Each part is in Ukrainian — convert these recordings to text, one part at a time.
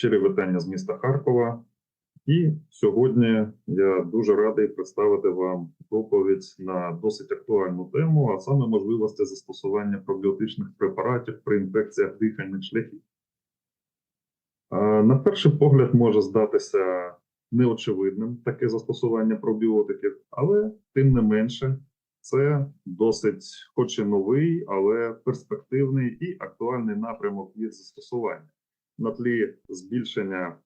Щирі вітання з міста Харкова. І сьогодні я дуже радий представити вам доповідь на досить актуальну тему, а саме можливості застосування пробіотичних препаратів при інфекціях дихальних шляхів. На перший погляд може здатися неочевидним таке застосування пробіотиків, але тим не менше, це досить, хоч і новий, але перспективний і актуальний напрямок їх застосування на тлі збільшення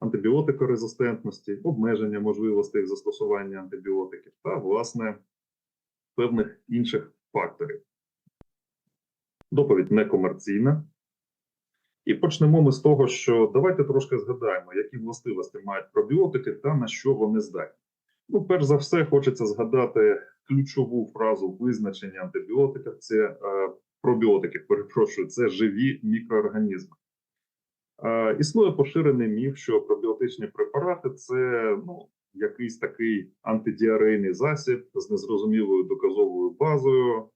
антибіотикорезистентності, обмеження можливостей застосування антибіотиків та, власне, певних інших факторів. Доповідь некомерційна. І почнемо ми з того, що давайте трошки згадаємо, які властивості мають пробіотики та на що вони здатні. Ну, перш за все, хочеться згадати ключову фразу визначення антибіотиків. Це е, пробіотики, перепрошую, це живі мікроорганізми. Існує поширений міф, що пробіотичні препарати це ну, якийсь такий антидіарейний засіб з незрозумілою доказовою базою.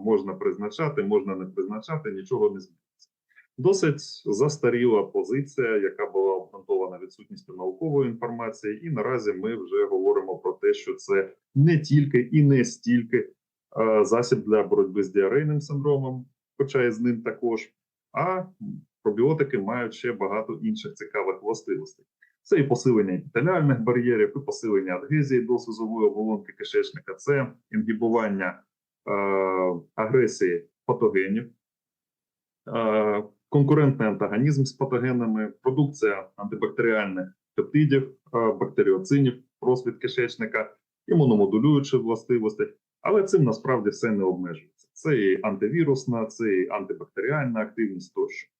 Можна призначати, можна не призначати, нічого не зміниться. Досить застаріла позиція, яка була обґрунтована відсутністю наукової інформації, і наразі ми вже говоримо про те, що це не тільки і не стільки засіб для боротьби з діарейним синдромом, хоча і з ним також, а пробіотики мають ще багато інших цікавих властивостей. Це і посилення епітеліальних бар'єрів, і посилення адгезії до слизової оболонки кишечника, це інгібування е, агресії патогенів, е, конкурентний антагонізм з патогенами, продукція антибактеріальних пептидів, е, бактеріоцинів, розквіт кишечника, імуномодулюючі властивості, але цим насправді все не обмежується. Це і антивірусна, це і антибактеріальна активність тощо.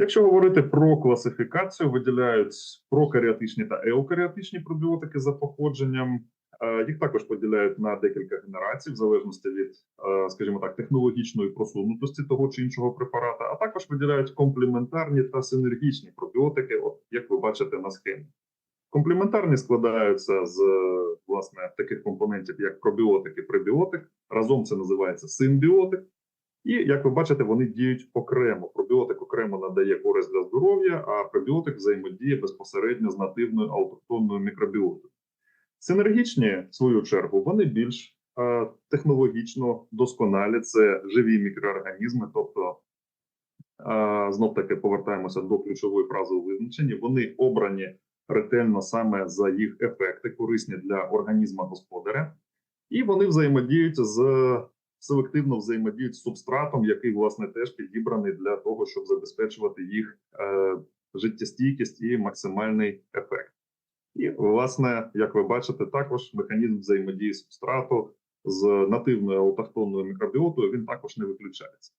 Якщо говорити про класифікацію, виділяють прокаріотичні та еукаріотичні пробіотики за походженням. Е, Їх також поділяють на декілька генерацій, в залежності від, е, скажімо так, технологічної просунутості того чи іншого препарата, а також виділяють комплементарні та синергічні пробіотики, от як ви бачите на схемі. Комплементарні складаються з власне таких компонентів, як пробіотик і пребіотик. Разом це називається симбіотик. І як ви бачите, вони діють окремо. Пробіотик окремо надає користь для здоров'я, а пребіотик взаємодіє безпосередньо з нативною аутохтонною мікробіотою. Синергічні, в свою чергу, вони більш е, технологічно досконалі. Це живі мікроорганізми, тобто е, знов таки повертаємося до ключової фрази у визначенні. Вони обрані ретельно саме за їх ефекти, корисні для організму господаря, і вони взаємодіють з селективно взаємодіють з субстратом, який власне теж підібраний для того, щоб забезпечувати їх е, життєстійкість і максимальний ефект. І, власне, як ви бачите, також механізм взаємодії субстрату з нативною аутохтонною мікробіотою він також не виключається.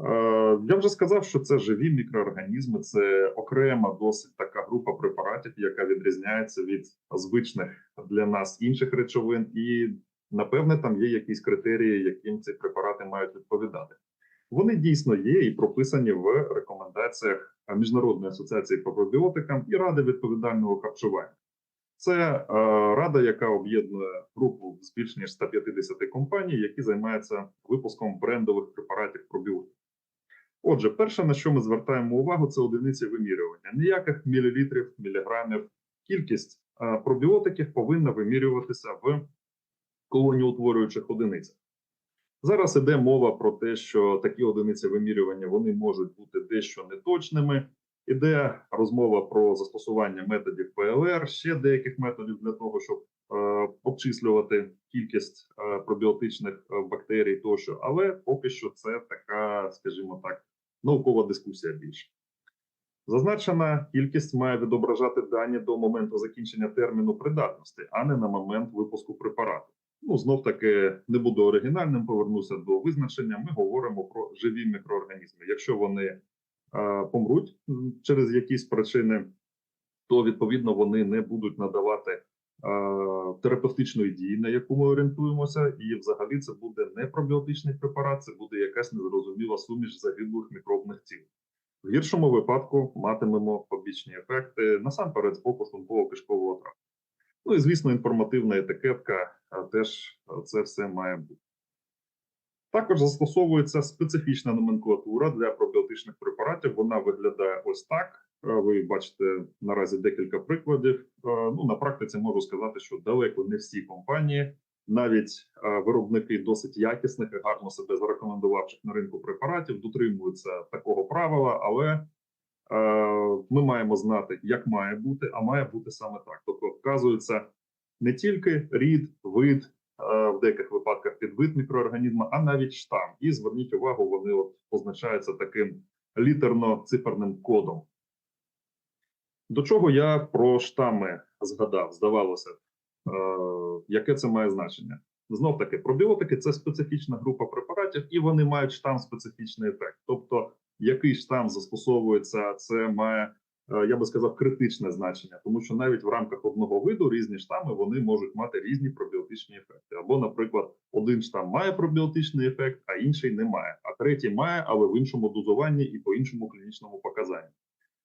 Е, Я вже сказав, що це живі мікроорганізми, це окрема досить така група препаратів, яка відрізняється від звичних для нас інших речовин, і напевне там є якісь критерії, яким ці препарати мають відповідати. Вони дійсно є і прописані в рекомендаціях Міжнародної асоціації по пробіотикам і Ради відповідального харчування. Це е, рада, яка об'єднує групу з більш ніж 150 компаній, які займаються випуском брендових препаратів пробіотиків. Отже, перше, на що ми звертаємо увагу, це одиниці вимірювання. Ніяких мілілітрів, міліграмів. Кількість е, пробіотиків повинна вимірюватися в колоніутворюючих одиницях. Зараз іде мова про те, що такі одиниці вимірювання вони можуть бути дещо неточними. Іде розмова про застосування методів ПЛР, ще деяких методів для того, щоб е, обчислювати кількість е, пробіотичних е, бактерій тощо, але поки що це така, скажімо так, наукова дискусія більше. Зазначена кількість має відображати дані до моменту закінчення терміну придатності, а не на момент випуску препарату. Ну, знов таки не буду оригінальним, повернуся до визначення. Ми говоримо про живі мікроорганізми. Якщо вони е, помруть через якісь причини, то відповідно вони не будуть надавати е, терапевтичної дії, на яку ми орієнтуємося, і взагалі це буде не пробіотичний препарат, це буде якась незрозуміла суміш загиблих мікробних тіл. В гіршому випадку матимемо побічні ефекти насамперед з боку шлунково кишкового тракту. Ну і звісно, інформативна етикетка теж це все має бути. Також застосовується специфічна номенклатура для пробіотичних препаратів. Вона виглядає ось так. Ви бачите наразі декілька прикладів. Ну на практиці можу сказати, що далеко не всі компанії, навіть виробники досить якісних і гарно себе зарекомендувавших на ринку препаратів, дотримуються такого правила, але ми маємо знати, як має бути, а має бути саме так. Тобто, вказується не тільки рід, вид, е, в деяких випадках підвид мікроорганізму, а навіть штам. І зверніть увагу, вони от позначаються таким літерно-циферним кодом. До чого я про штами згадав, здавалося, е, яке це має значення? Знов таки, пробіотики це специфічна група препаратів, і вони мають штам специфічний ефект. Тобто, який штам застосовується, це має, е, я би сказав, критичне значення, тому що навіть в рамках одного виду різні штами вони можуть мати різні пробіотичні ефекти. Або, наприклад, один штам має пробіотичний ефект, а інший не має, а третій має, але в іншому дозуванні і по іншому клінічному показанню.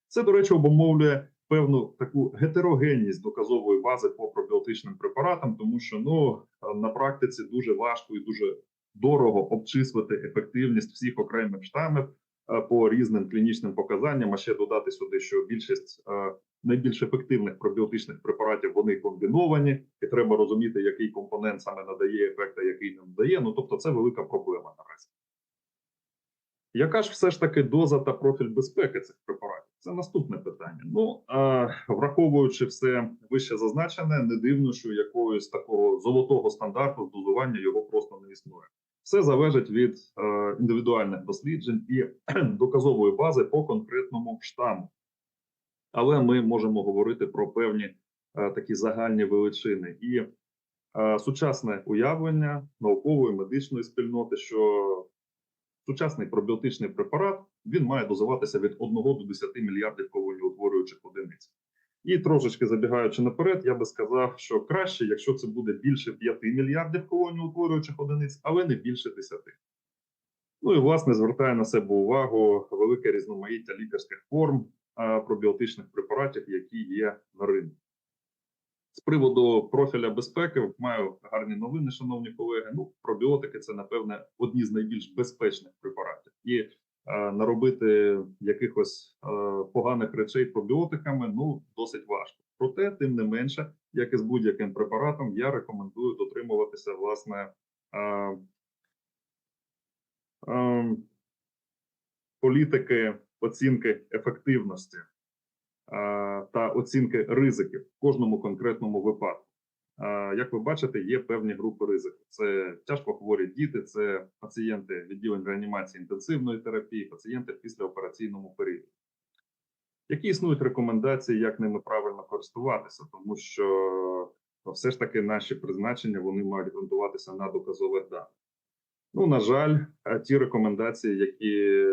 Це, до речі, обумовлює певну таку гетерогенність доказової бази по пробіотичним препаратам, тому що ну на практиці дуже важко і дуже дорого обчислити ефективність всіх окремих штамів по різним клінічним показанням. А ще додати сюди, що більшість е, найбільш ефективних пробіотичних препаратів вони комбіновані, і треба розуміти, який компонент саме надає ефект, а який не надає. Ну тобто, це велика проблема наразі. Яка ж все ж таки доза та профіль безпеки цих препаратів? Це наступне питання. Ну а, враховуючи все вище зазначене, не дивно, що якогось такого золотого стандарту з дозування його просто не існує. Все залежить від е, індивідуальних досліджень і доказової бази по конкретному штаму. Але ми можемо говорити про певні е, такі загальні величини і е, сучасне уявлення наукової медичної спільноти, що сучасний пробіотичний препарат він має дозуватися від 1 до 10 мільярдів колоніутворюючих одиниць. І трошечки забігаючи наперед, я би сказав, що краще, якщо це буде більше 5 мільярдів колоніутворюючих одиниць, але не більше 10. Ну і власне звертає на себе увагу велике різноманіття лікарських форм пробіотичних препаратів, які є на ринку. З приводу профіля безпеки маю гарні новини, шановні колеги. Ну, пробіотики це напевне одні з найбільш безпечних препаратів, і наробити якихось е, поганих речей пробіотиками ну досить важко. Проте, тим не менше, як і з будь-яким препаратом, я рекомендую дотримуватися власне е, е, політики оцінки ефективності е, та оцінки ризиків в кожному конкретному випадку. Як ви бачите, є певні групи ризиків. Це тяжко хворі діти, це пацієнти відділень реанімації інтенсивної терапії, пацієнти в післяопераційному періоді. Які існують рекомендації, як ними правильно користуватися, тому що все ж таки наші призначення вони мають ґрунтуватися на доказових даних. Ну, на жаль, е, ті рекомендації, які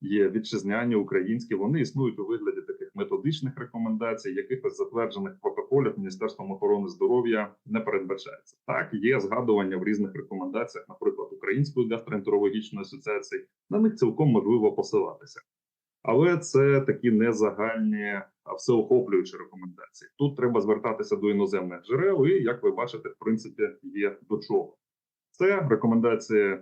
є вітчизняні, українські, вони існують у вигляді таких методичних рекомендацій, якихось затверджених протоколів Міністерством охорони здоров'я не передбачається. Так, є згадування в різних рекомендаціях, наприклад, Української гастроентерологічної асоціації. На них цілком можливо посилатися. Але це такі незагальні, а всеохоплюючі рекомендації. Тут треба звертатися до іноземних джерел, і як ви бачите, в принципі, є до чого. Це рекомендації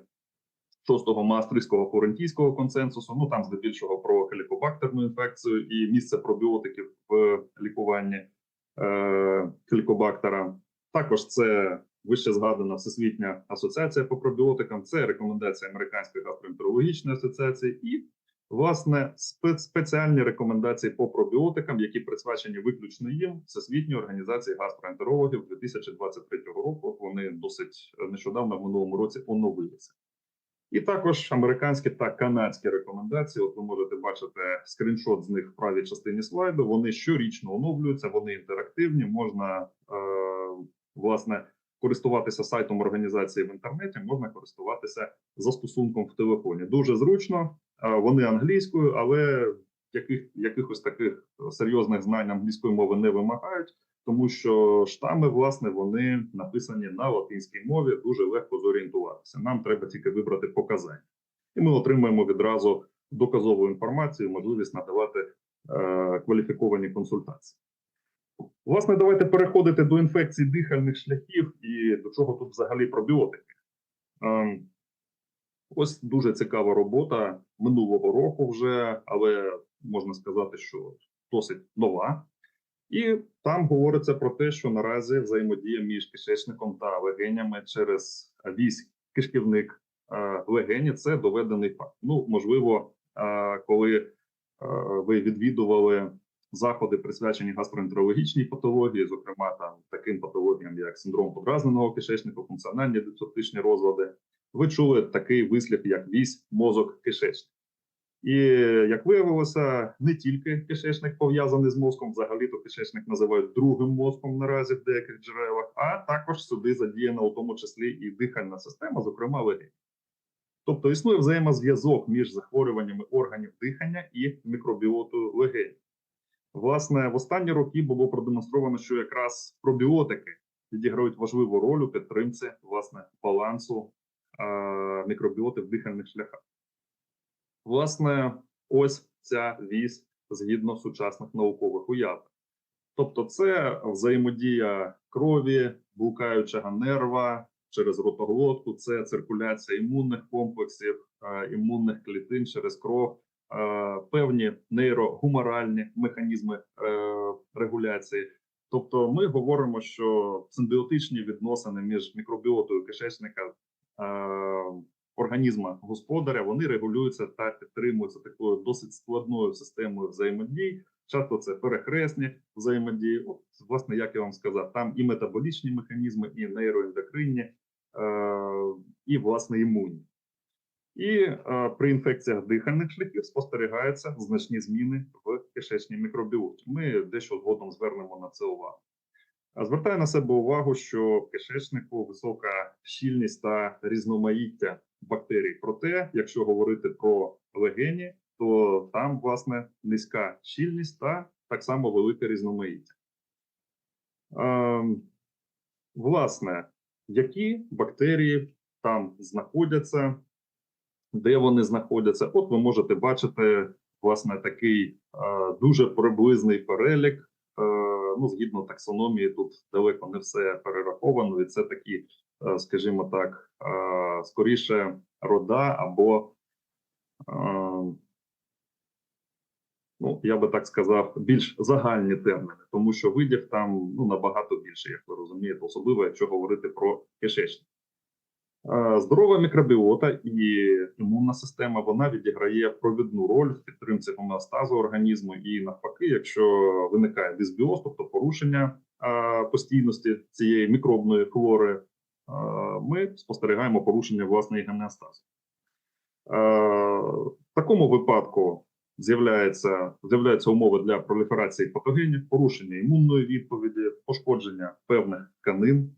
шостого маастрихтського флорентійського консенсусу. Ну там здебільшого про хелікобактерну інфекцію і місце пробіотиків в лікуванні хелікобактера. Також це вище згадана Всесвітня асоціація по пробіотикам. Це рекомендація Американської гастроентерологічної асоціації і власне спец спеціальні рекомендації по пробіотикам, які присвячені виключно їм Всесвітньої організації гастроентерологів 2023 року. Вони досить нещодавно в минулому році оновилися. І також американські та канадські рекомендації. От ви можете бачити скріншот з них в правій частині слайду. Вони щорічно оновлюються, вони інтерактивні. Можна е, власне користуватися сайтом організації в інтернеті, можна користуватися застосунком в телефоні. Дуже зручно. Е, вони англійською, але яких якихось таких серйозних знань англійської мови не вимагають тому що штами, власне, вони написані на латинській мові, дуже легко зорієнтуватися. Нам треба тільки вибрати показання, і ми отримуємо відразу доказову інформацію, можливість надавати е, кваліфіковані консультації. Власне, давайте переходити до інфекцій дихальних шляхів і до чого тут взагалі пробіотики. Е, Ось дуже цікава робота минулого року вже, але можна сказати, що досить нова. І там говориться про те, що наразі взаємодія між кишечником та легенями через вісь кишківник е, легені це доведений факт. Ну, можливо, е, коли е, ви відвідували заходи, присвячені гастроентерологічній патології, зокрема там таким патологіям, як синдром подразненого кишечника, функціональні дисоптичні розлади, ви чули такий вислів, як вісь мозок кишечник. І як виявилося, не тільки кишечник пов'язаний з мозком, взагалі то кишечник називають другим мозком наразі в деяких джерелах, а також сюди задіяна у тому числі і дихальна система, зокрема легені. Тобто існує взаємозв'язок між захворюваннями органів дихання і мікробіотою легень. Власне, в останні роки було продемонстровано, що якраз пробіотики відіграють важливу роль у підтримці власне балансу е- мікробіоти в дихальних шляхах. Власне, ось ця вісь згідно сучасних наукових уявлень. Тобто, це взаємодія крові, блукаючого нерва через ротоглотку, це циркуляція імунних комплексів, е, імунних клітин через кров, е, певні нейрогуморальні механізми е, регуляції. Тобто, ми говоримо, що симбіотичні відносини між мікробіотою кишечника організма господаря вони регулюються та підтримуються такою досить складною системою взаємодій. Часто це перехресні взаємодії. От, власне, як я вам сказав, там і метаболічні механізми, і нейроендокринні, е, і власне імунні. І е, при інфекціях дихальних шляхів спостерігаються значні зміни в кишечній мікробіоті. Ми дещо згодом звернемо на це увагу. Звертаю на себе увагу, що в кишечнику висока щільність та різноманіття бактерій. Проте, якщо говорити про легені, то там власне низька щільність та так само велике різноманіття. Е, власне, які бактерії там знаходяться, де вони знаходяться? От ви можете бачити власне такий е, дуже приблизний перелік. Е, ну, згідно таксономії, тут далеко не все перераховано, і це такі, скажімо так, е, скоріше рода або е, ну я би так сказав, більш загальні терміни, тому що видів там ну набагато більше, як ви розумієте, особливо якщо говорити про кишечник. Здорова мікробіота і імунна система вона відіграє провідну роль в підтримці гомеостазу організму, і навпаки, якщо виникає дисбіоз, тобто порушення постійності цієї мікробної флори, ми спостерігаємо порушення власної гомеостази. В такому випадку з'являються з'являються умови для проліферації патогенів, порушення імунної відповіді, пошкодження певних тканин.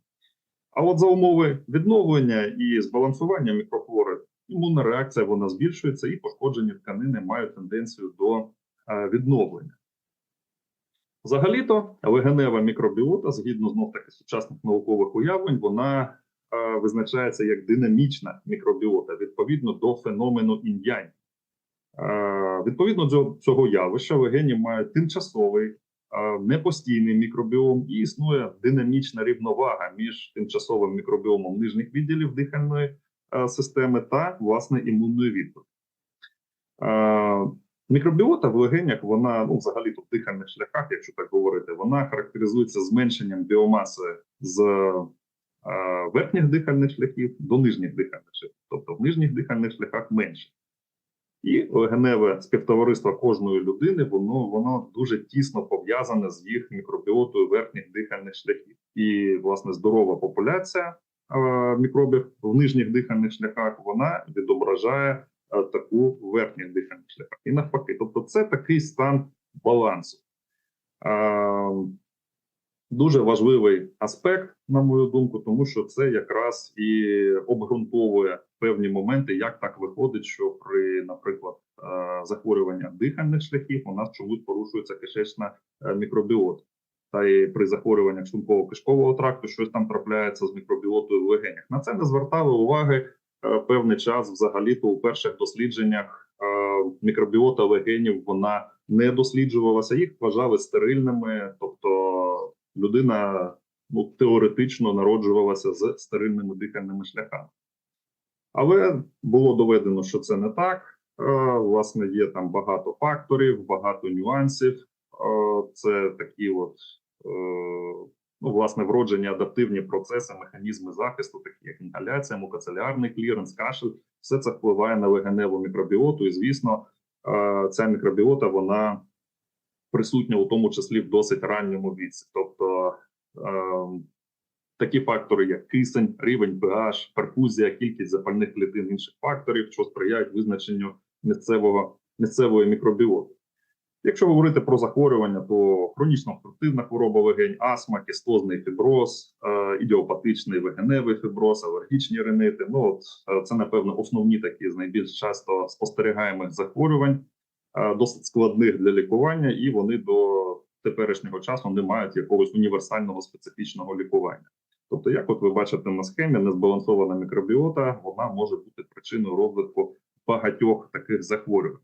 А от за умови відновлення і збалансування мікрофлори, імунна реакція вона збільшується, і пошкоджені тканини мають тенденцію до відновлення. Взагалі-то легенева мікробіота, згідно знов таки сучасних наукових уявлень, вона визначається як динамічна мікробіота відповідно до феномену ін'янь. Відповідно до цього явища легені мають тимчасовий непостійний мікробіом і існує динамічна рівновага між тимчасовим мікробіомом нижніх відділів дихальної системи та власне імунною відповідь. Мікробіота в легенях, вона ну, взагалі тут дихальних шляхах, якщо так говорити, вона характеризується зменшенням біомаси з верхніх дихальних шляхів до нижніх дихальних шляхів, тобто в нижніх дихальних шляхах менше. І легеневе співтовариство кожної людини, воно воно дуже тісно пов'язане з їх мікробіотою верхніх дихальних шляхів. І, власне, здорова популяція е, мікробів в нижніх дихальних шляхах вона відображає е, таку в верхніх дихальних шляхах. І навпаки, тобто, це такий стан балансу. Е, Дуже важливий аспект, на мою думку, тому що це якраз і обґрунтовує певні моменти, як так виходить, що при, наприклад, е, захворюваннях дихальних шляхів у нас чомусь порушується кишечна е, мікробіота. Та і при захворюваннях шлунково-кишкового тракту щось там трапляється з мікробіотою в легенях. На це не звертали уваги е, певний час. Взагалі, то у перших дослідженнях мікробіота легенів вона не досліджувалася. Їх вважали стерильними, тобто людина ну, теоретично народжувалася з стерильними дихальними шляхами. Але було доведено, що це не так. Е, Власне, є там багато факторів, багато нюансів. Е, Це такі от е, ну, власне вроджені адаптивні процеси, механізми захисту, такі як інгаляція, мукоцелярний кліренс, кашель. Все це впливає на легеневу мікробіоту. І звісно, е, ця мікробіота вона присутня у тому числі в досить ранньому віці. Тобто е, такі фактори, як кисень, рівень pH, перфузія, кількість запальних клітин інших факторів, що сприяють визначенню місцевого місцевої мікробіоти. Якщо говорити про захворювання, то хронічно обструктивна хвороба легень, астма, кістозний фіброз, е, ідіопатичний легеневий фіброз, алергічні ринити. Ну от е, це напевно основні такі з найбільш часто спостерігаємих захворювань, е, досить складних для лікування, і вони до теперішнього часу не мають якогось універсального специфічного лікування. Тобто, як от ви бачите на схемі, незбалансована мікробіота, вона може бути причиною розвитку багатьох таких захворювань.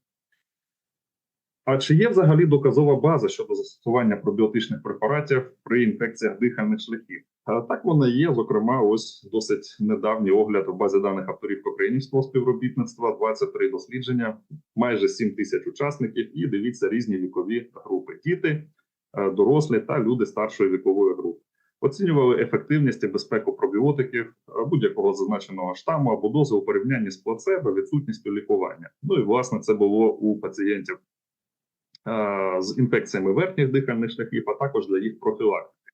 А чи є взагалі доказова база щодо застосування пробіотичних препаратів при інфекціях дихальних шляхів? А Так вона є. Зокрема, ось досить недавній огляд в базі даних авторів Українського співробітництва, 23 дослідження, майже 7 тисяч учасників. І дивіться різні вікові групи: діти, е, дорослі та люди старшої вікової групи. Оцінювали ефективність і безпеку пробіотиків е, будь-якого зазначеного штаму або дози у порівнянні з плацебо, відсутністю лікування. Ну і власне це було у пацієнтів е, з інфекціями верхніх дихальних шляхів, а також для їх профілактики.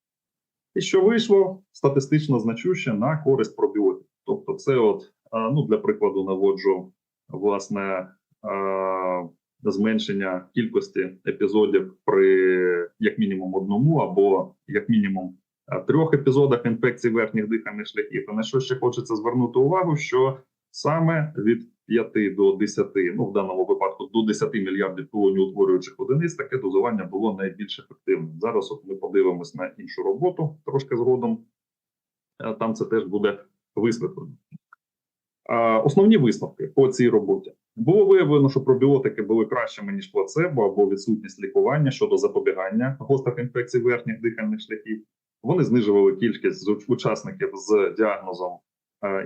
І що вийшло статистично значуще на користь пробіотиків. Тобто, це, от, ну для прикладу, наводжу власне зменшення кількості епізодів при як мінімум одному або як мінімум трьох епізодах інфекцій верхніх дихальних шляхів. І на що ще хочеться звернути увагу, що саме від 5 до 10, ну в даному випадку до 10 мільярдів колоніутворюючих одиниць, таке дозування було найбільш ефективним. Зараз от ми подивимось на іншу роботу трошки згодом. Е, Там це теж буде висвітлено. Основні висновки по цій роботі було виявлено, що пробіотики були кращими ніж плацебо або відсутність лікування щодо запобігання гострих інфекцій верхніх дихальних шляхів. Вони знижували кількість учасників з діагнозом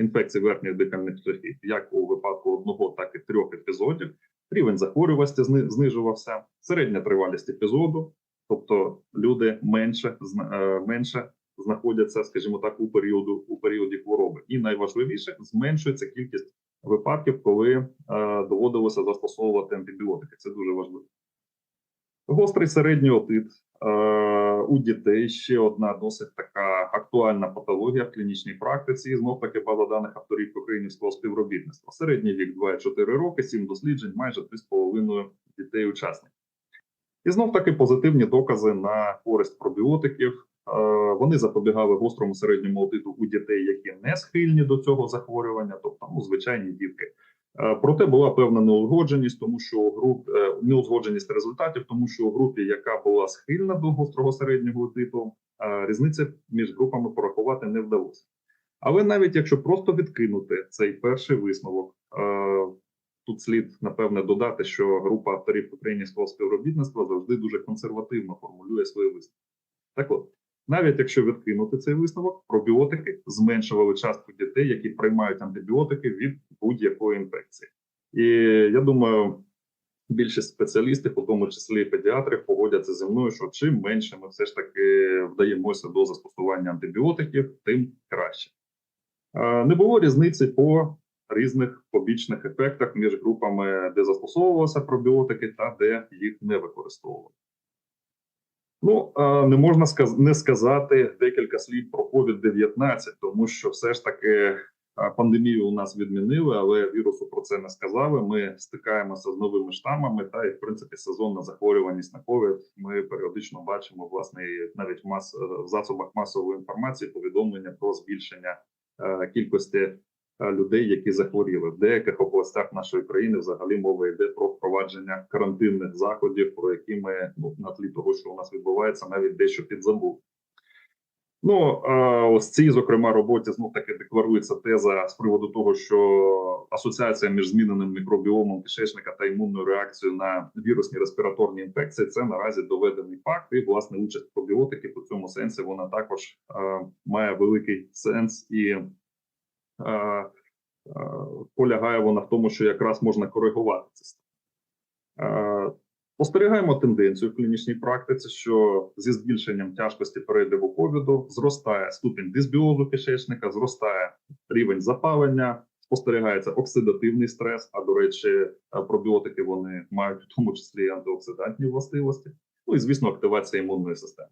інфекцій верхніх дихальних шляхів, як у випадку одного, так і трьох епізодів. Рівень захворюваності знижувався, середня тривалість епізоду, тобто люди менше е, менше знаходяться, скажімо так, у періоду у періоді хвороби. І найважливіше зменшується кількість випадків, коли е, доводилося застосовувати антибіотики. Це дуже важливо. Гострий середній отит е, у дітей ще одна досить така актуальна патологія в клінічній практиці. Знов таки база даних авторів Українського співробітництва. Середній вік 2,4 роки, 7 досліджень, майже 3,5 дітей учасників. І знов таки позитивні докази на користь пробіотиків. Е, Вони запобігали гострому середньому отиту у дітей, які не схильні до цього захворювання, тобто ну, звичайні дітки. Е, Проте була певна неузгодженість, тому що у груп е, неузгодженість результатів, тому що у групі, яка була схильна до гострого середнього отиту, різниці між групами порахувати не вдалося. Але навіть якщо просто відкинути цей перший висновок, тут слід напевне додати, що група авторів українського співробітництва завжди дуже консервативно формулює свої висновки. Так от, навіть якщо відкинути цей висновок, пробіотики зменшували частку дітей, які приймають антибіотики від будь-якої інфекції. І я думаю, більшість спеціалістів, у тому числі і педіатрів, погодяться зі мною, що чим менше ми все ж таки вдаємося до застосування антибіотиків, тим краще. Не було різниці по різних побічних ефектах між групами, де застосовувалися пробіотики та де їх не використовували. Ну, не можна не сказати декілька слів про COVID-19, тому що все ж таки пандемію у нас відмінили, але вірусу про це не сказали. Ми стикаємося з новими штамами, та і в принципі сезонна захворюваність на COVID Ми періодично бачимо власне навіть в мас в засобах масової інформації повідомлення про збільшення е, кількості е, людей, які захворіли в деяких областях нашої країни. Взагалі мова йде про впровадження карантинних заходів, про які ми ну на тлі того, що у нас відбувається, навіть дещо підзабули. Ну ось цій, зокрема, роботі знов таки декларується теза з приводу того, що асоціація між зміненим мікробіомом кишечника та імунною реакцією на вірусні респіраторні інфекції це наразі доведений факт. І власне участь пробіотиків у цьому сенсі вона також е, має великий сенс і е, полягає вона в тому, що якраз можна коригувати це. Спостерігаємо тенденцію в клінічній практиці, що зі збільшенням тяжкості перебігу ковіду зростає ступінь дисбіозу кишечника, зростає рівень запалення, спостерігається оксидативний стрес. А до речі, е, пробіотики вони мають в тому числі антиоксидантні властивості. Ну і звісно, активація імунної системи.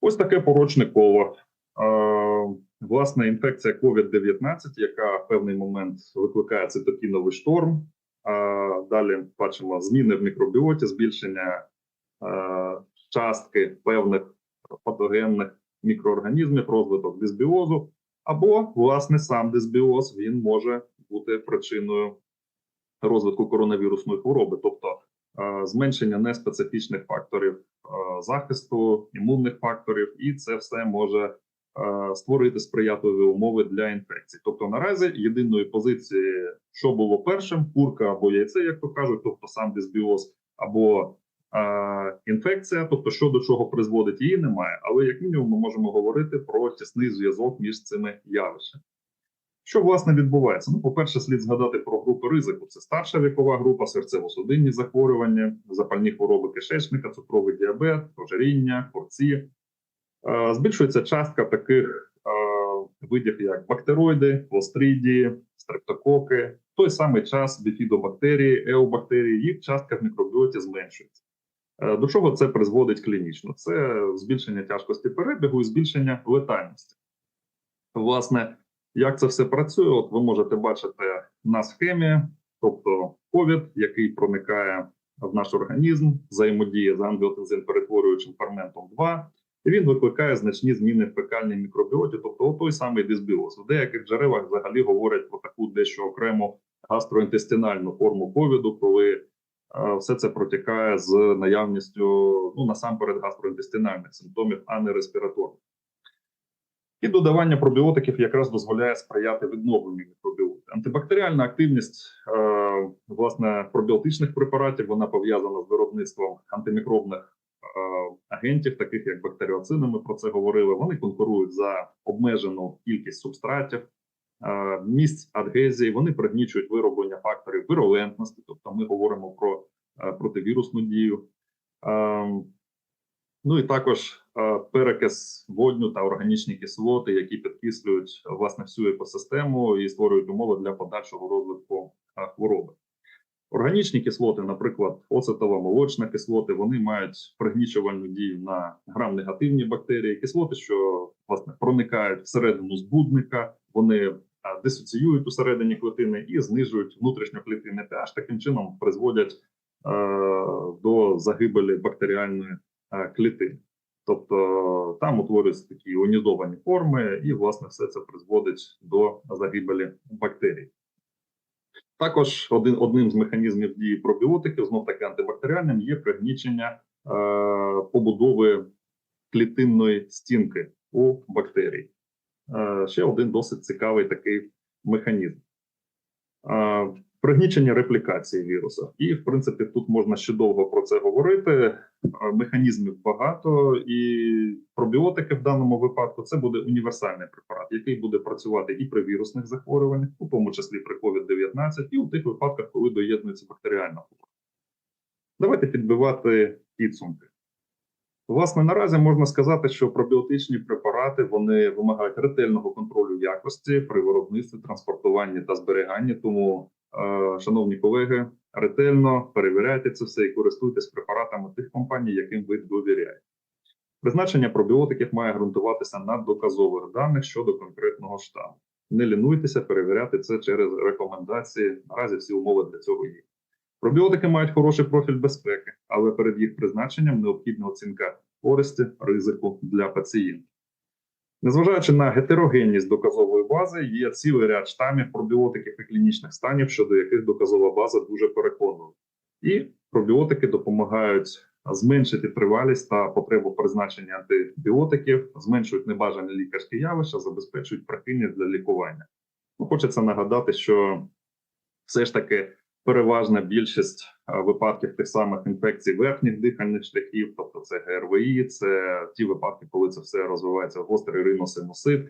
Ось таке порочне коло. Е, Власне, інфекція COVID-19, яка в певний момент викликає цитокіновий шторм. Далі бачимо зміни в мікробіоті, збільшення е, частки певних патогенних мікроорганізмів, розвиток дисбіозу, або власне сам дисбіоз він може бути причиною розвитку коронавірусної хвороби, тобто е, зменшення неспецифічних факторів е, захисту, імунних факторів, і це все може створити сприятливі умови для інфекцій. Тобто, наразі єдиної позиції, що було першим, курка або яйце, як то кажуть, тобто сам дисбіоз, або інфекція, тобто що до чого призводить, її немає. Але як мінімум, ми можемо говорити про тісний зв'язок між цими явищами. Що власне відбувається? Ну, по-перше, слід згадати про групи ризику: це старша вікова група, серцево-судинні захворювання, запальні хвороби кишечника, цукровий діабет, ожиріння, порці. Е, Збільшується частка таких е, видів, як бактероїди, клостридії, стрептококи. В той самий час біфідобактерії, еобактерії, їх частка в мікробіоті зменшується. Е, До чого це призводить клінічно? Це збільшення тяжкості перебігу і збільшення летальності. Власне, як це все працює? От ви можете бачити на схемі, тобто COVID, який проникає в наш організм, взаємодіє з ангіотензин перетворюючим ферментом 2, і він викликає значні зміни в фекальній мікробіоті, тобто той самий дисбіоз. В деяких джерелах взагалі говорять про таку дещо окрему гастроінтестинальну форму ковіду, коли е, все це протікає з наявністю ну насамперед гастроінтестинальних симптомів, а не респіраторних. І додавання пробіотиків якраз дозволяє сприяти відновленню мікробіоти. Антибактеріальна активність е, власне пробіотичних препаратів вона пов'язана з виробництвом антимікробних агентів, таких як бактеріоцини. Ми про це говорили. Вони конкурують за обмежену кількість субстратів, е, місць адгезії. Вони пригнічують вироблення факторів вирулентності, тобто ми говоримо про е, противірусну дію. Е, Ну і також е, перекис водню та органічні кислоти, які підкислюють власне всю екосистему і створюють умови для подальшого розвитку е, хвороби. Органічні кислоти, наприклад, оцетово-молочна кислоти, вони мають пригнічувальну дію на грам-негативні бактерії. Кислоти, що власне проникають всередину збудника, вони е, дисоціюють усередині клітини і знижують внутрішньоклітинний pH, таким чином призводять е, до загибелі бактеріальної е, клітини. Тобто там утворюються такі іонізовані форми, і власне все це призводить до загибелі бактерій. Також один, одним з механізмів дії пробіотиків, знов таки антибактеріальним, є пригнічення е, побудови клітинної стінки у бактерій. Е, ще один досить цікавий такий механізм. Е, пригнічення реплікації віруса. І, в принципі, тут можна ще довго про це говорити. Е, Механізмів багато, і пробіотики в даному випадку це буде універсальний препарат, який буде працювати і при вірусних захворюваннях, у тому числі при COVID-19, і у тих випадках, коли доєднується бактеріальна хвороба. Давайте підбивати підсумки. Власне, наразі можна сказати, що пробіотичні препарати вони вимагають ретельного контролю якості при виробництві, транспортуванні та зберіганні. Тому, шановні колеги, ретельно перевіряйте це все і користуйтесь препаратами тих компаній, яким ви довіряєте. Призначення пробіотиків має ґрунтуватися на доказових даних щодо конкретного штаму. Не лінуйтеся перевіряти це через рекомендації. Наразі всі умови для цього є. Пробіотики мають хороший профіль безпеки, але перед їх призначенням необхідна оцінка користі ризику для пацієнтів. Незважаючи на гетерогенність доказової бази, є цілий ряд штамів пробіотиків і клінічних станів, щодо яких доказова база дуже переконлива. І пробіотики допомагають зменшити тривалість та потребу призначення антибіотиків, зменшують небажані лікарські явища, забезпечують прихильність для лікування. Ну, хочеться нагадати, що все ж таки переважна більшість випадків тих самих інфекцій верхніх дихальних шляхів, тобто це ГРВІ, це ті випадки, коли це все розвивається гострий риносинусит,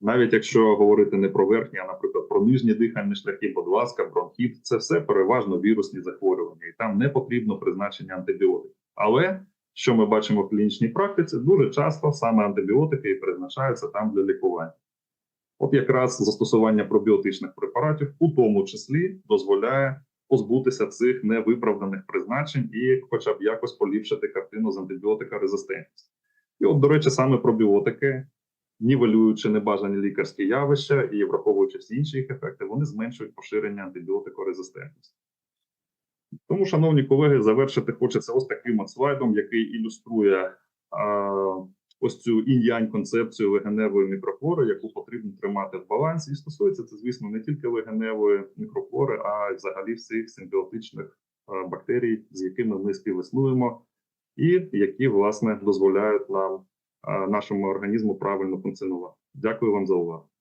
Навіть якщо говорити не про верхні, а наприклад про нижні дихальні шляхи, будь ласка, бронхіт, це все переважно вірусні захворювання, і там не потрібно призначення антибіотиків. Але що ми бачимо в клінічній практиці, дуже часто саме антибіотики і призначаються там для лікування. От якраз застосування пробіотичних препаратів, у тому числі, дозволяє позбутися цих невиправданих призначень і, хоча б якось поліпшити картину з антибіотикорезистентністю. І, от, до речі, саме пробіотики, нівелюючи небажані лікарські явища і враховуючи всі інші їх ефекти, вони зменшують поширення антибіотикорезистентності. Тому, шановні колеги, завершити хочеться ось таким от слайдом, який ілюструє ось цю інь-янь концепцію легеневої мікрофлори, яку потрібно тримати в балансі. І стосується це, звісно, не тільки легеневої мікрофлори, а й взагалі всіх симбіотичних бактерій, з якими ми співіснуємо, і які власне дозволяють нам нашому організму правильно функціонувати. Дякую вам за увагу.